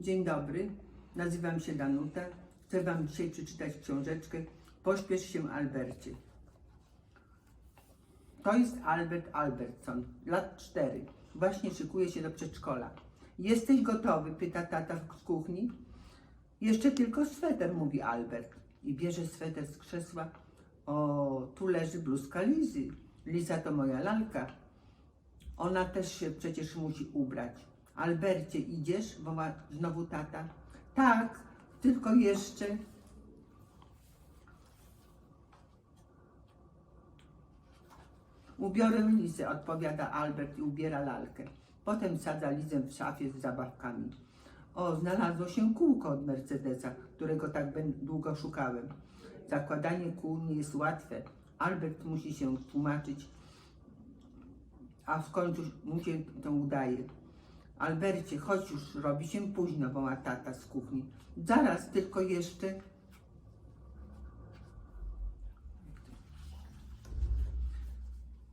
Dzień dobry, nazywam się Danuta. Chcę Wam dzisiaj przeczytać książeczkę Pośpiesz się Albercie. To jest Albert Albertson, lat 4. Właśnie szykuje się do przedszkola. Jesteś gotowy? pyta tata z kuchni. Jeszcze tylko sweter, mówi Albert. I bierze sweter z krzesła. O, tu leży bluzka Lizy. Liza to moja lalka. Ona też się przecież musi ubrać. Albercie, idziesz? woła znowu tata. Tak, tylko jeszcze. Ubiorę Lizę, odpowiada Albert i ubiera lalkę. Potem sadza Lizę w szafie z zabawkami. O, znalazło się kółko od Mercedesa, którego tak długo szukałem. Zakładanie kół nie jest łatwe. Albert musi się tłumaczyć, a w końcu mu się to udaje. Albercie, chodź już, robi się późno, woła tata z kuchni. Zaraz, tylko jeszcze.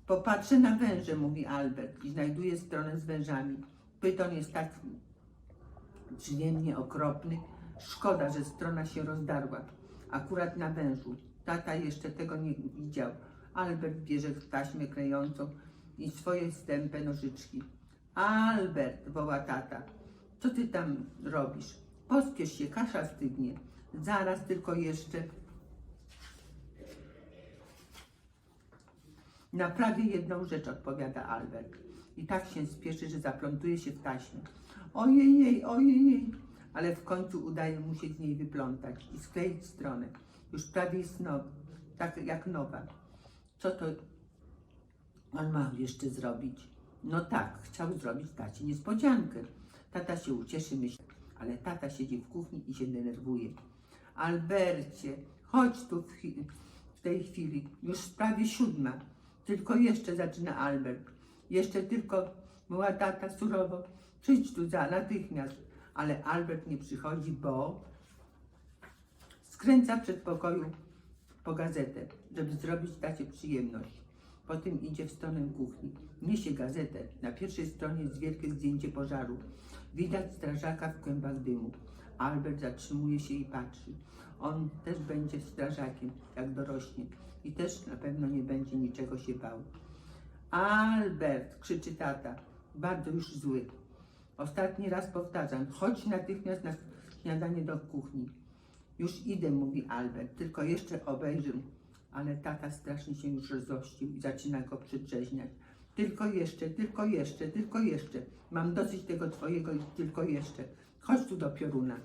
Popatrzę na węże, mówi Albert i znajduje stronę z wężami. Pyton jest tak przyjemnie okropny. Szkoda, że strona się rozdarła. Akurat na wężu. Tata jeszcze tego nie widział. Albert bierze taśmę klejącą i swoje stępe nożyczki. Albert, woła tata, co ty tam robisz? Pospiesz się, kasza stygnie. Zaraz tylko jeszcze. Naprawię jedną rzecz, odpowiada Albert. I tak się spieszy, że zaplątuje się w taśmę. Ojej, ojej, ale w końcu udaje mu się z niej wyplątać i skleić stronę. Już prawie jest nowa, tak jak nowa. Co to on ma jeszcze zrobić? No tak, chciał zrobić tacie niespodziankę. Tata się ucieszy, myśli, ale tata siedzi w kuchni i się denerwuje. Albercie, chodź tu w, w tej chwili, już prawie siódma. Tylko jeszcze zaczyna Albert. Jeszcze tylko, była tata surowo, przyjdź tu za natychmiast. Ale Albert nie przychodzi, bo skręca przed pokoju po gazetę, żeby zrobić tacie przyjemność. Potem idzie w stronę kuchni. Niesie gazetę. Na pierwszej stronie jest wielkie zdjęcie pożaru. Widać strażaka w kłębach dymu. Albert zatrzymuje się i patrzy. On też będzie strażakiem, jak dorośnie. I też na pewno nie będzie niczego się bał. Albert, krzyczy tata, bardzo już zły. Ostatni raz powtarzam, chodź natychmiast na śniadanie do kuchni. Już idę, mówi Albert, tylko jeszcze obejrzę. Ale tata strasznie się już rozgościł i zaczyna go przedrzeźniać. Tylko jeszcze, tylko jeszcze, tylko jeszcze. Mam dosyć tego twojego i tylko jeszcze. Chodź tu do pioruna.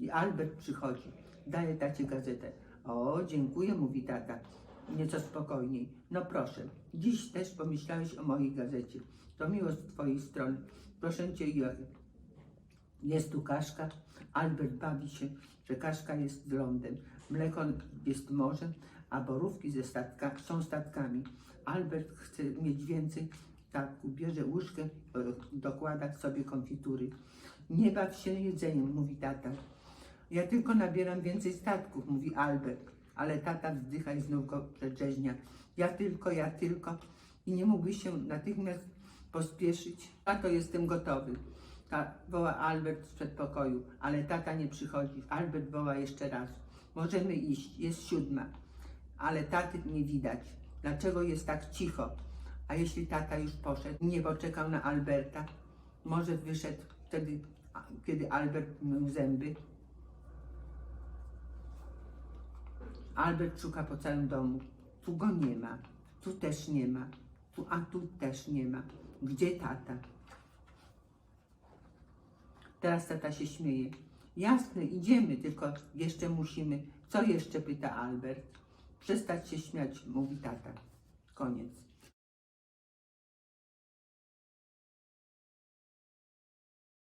I Albert przychodzi. Daje tacie gazetę. O, dziękuję, mówi tata. Nieco spokojniej. No proszę, dziś też pomyślałeś o mojej gazecie. To miło z twojej strony. Proszę cię. Jest tu kaszka. Albert bawi się, że kaszka jest z lądem. Mleko jest morzem, a borówki ze statka, są statkami. Albert chce mieć więcej statków. Bierze łyżkę, dokłada sobie konfitury. Nie baw się jedzeniem, mówi tata. Ja tylko nabieram więcej statków, mówi Albert. Ale tata wzdycha i znów go przedrzeźnia. Ja tylko, ja tylko. I nie mógłbyś się natychmiast pospieszyć? A to jestem gotowy. Ta, woła Albert z przedpokoju, ale tata nie przychodzi. Albert woła jeszcze raz. Możemy iść, jest siódma. Ale taty nie widać. Dlaczego jest tak cicho? A jeśli tata już poszedł, nie poczekał na Alberta? Może wyszedł wtedy, kiedy Albert mył zęby? Albert szuka po całym domu. Tu go nie ma. Tu też nie ma. Tu, a tu też nie ma. Gdzie tata? Teraz tata się śmieje. Jasne, idziemy, tylko jeszcze musimy. Co jeszcze? pyta Albert. Przestać się śmiać, mówi tata. Koniec.